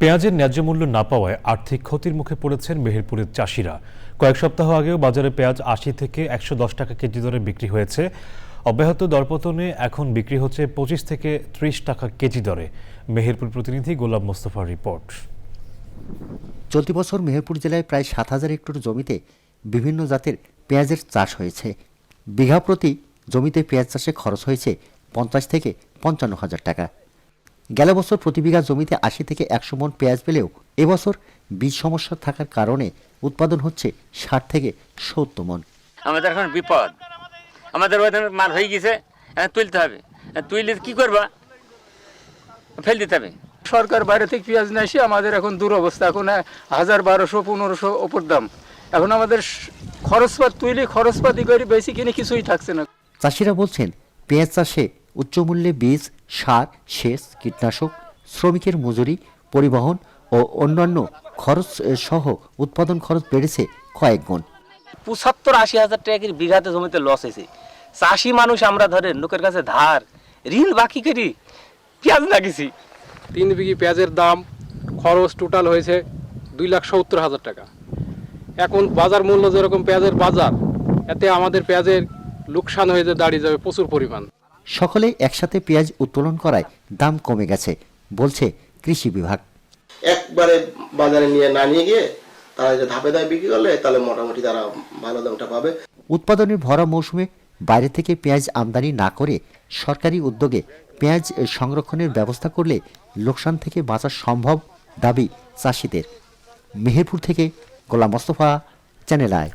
পেঁয়াজের ন্যায্য মূল্য না পাওয়ায় আর্থিক ক্ষতির মুখে পড়েছেন মেহেরপুরের চাষিরা। কয়েক সপ্তাহ আগেও বাজারে পেঁয়াজ আশি থেকে একশো দশ টাকা কেজি দরে বিক্রি হয়েছে। অব্যাহত দরপতনে এখন বিক্রি হচ্ছে পঁচিশ থেকে ত্রিশ টাকা কেজি দরে। মেহেরপুর প্রতিনিধি গোলাম মোস্তফার রিপোর্ট। চলতি বছর মেহেরপুর জেলায় প্রায় সাত হাজার হেক্টর জমিতে বিভিন্ন জাতের পেঁয়াজের চাষ হয়েছে। বিঘা প্রতি জমিতে পেঁয়াজ চাষে খরচ হয়েছে পঞ্চাশ থেকে পঞ্চান্ন হাজার টাকা। গেল বছর প্রতি বিঘা জমিতে আশি থেকে একশো মন পেঁয়াজ পেলেও এবছর বীজ সমস্যা থাকার কারণে উৎপাদন হচ্ছে ষাট থেকে সত্তর মন আমাদের এখন বিপদ। আমাদের ওখানে মাল হয়ে গেছে তুলতে হবে। তুইলে কি করবা? ফেল দিতে হবে। সরকার বাইরে থেকে পেঁয়াজ নিয়ে এসে আমাদের এখন দুরবস্থা। এখন হাজার বারোশো পনেরোশো ওপর দাম। এখন আমাদের খরচপাত তুইলে খরচপাতি করে বেশি কিনে কিছুই থাকছে না। চাষিরা বলছেন পেঁয়াজ চাষে উচ্চমূল্যে বীজ সার সেচ কীটনাশক শ্রমিকের মজুরি পরিবহন ও অন্যান্য খরচ সহ উৎপাদন খরচ বেড়েছে কয়েক গুণ। পঁচাত্তর আশি হাজার টাকা করে বিঘাতে জমিতে লস হয়েছে। চাষি মানুষ আমরা ধরেন লোকের কাছে ধার ঋণ বাকি করি পেঁয়াজ লাগিয়েছি। তিন বিঘি পেঁয়াজের দাম খরচ টোটাল হয়েছে দুই লাখ সত্তর হাজার টাকা। এখন বাজার মূল্য যেরকম পেঁয়াজের বাজার এতে আমাদের পেঁয়াজের লোকসান হয়ে যে দাঁড়িয়ে যাবে প্রচুর পরিমাণ। সকলে একসাথে পেঁয়াজ উত্তোলন করায় দাম কমে গেছে বলছে কৃষি বিভাগ। একবারে বাজারে নিয়ে না নিয়ে গিয়ে তারা যে ধাপে ধাপে বিক্রি করলে তাহলে মোটামুটি তারা ভালো দামটা পাবে। উৎপাদনের ভরা মৌসুমে বাইরে থেকে পেঁয়াজ আমদানি না করে সরকারি উদ্যোগে পেঁয়াজ সংরক্ষণের ব্যবস্থা করলে লোকসান থেকে বাঁচা সম্ভব দাবি চাষিদের। মেহেরপুর থেকে গোলাম মোস্তফা চ্যানেল আয়